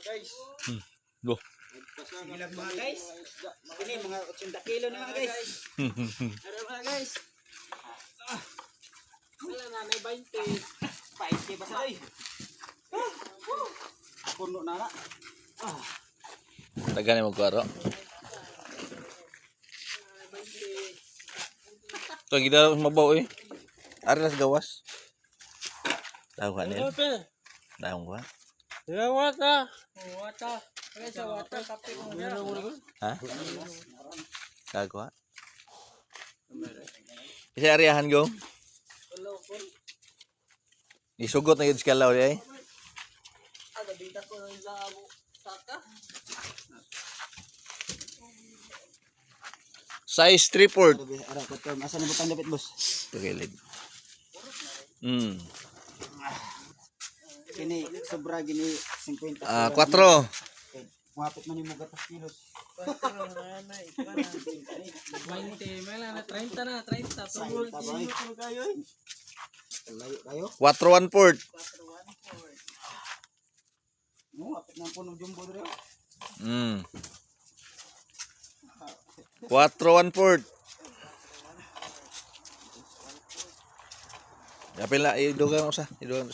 guys. Go. Ilag mga guys. Ini mga 80 kilo na mga guys. Ano mga guys? Ah. Wala na, may 20. 20 ba sa ay? Puno na na. Ah. Tagan mo kuwaro. Ito, kita mabaw eh. Ari las gawas. Tahu kan ya? Tahu kan? Ya wata. Wata. Kaya wata kape mo. Ha? Tahu kan? Kasi ariahan go. Isugot na yun sa kalaw di ay. Aga dita ko sa abo. Saka. Size 3 port. Ara ko to, asa na butang dapat boss? Pagilid. Hmm. Kini sobra gini 50. Ah, 4. Mapit man mo gatas kilos. 20, may lang na 30 na, 30. Tungol Tabay. kilo kayo. Layo kayo. 4 1 port. Mo apit na puno jumbo dre. Hmm. 4 1 port. Yapil na, idugan mo sa. Idugan.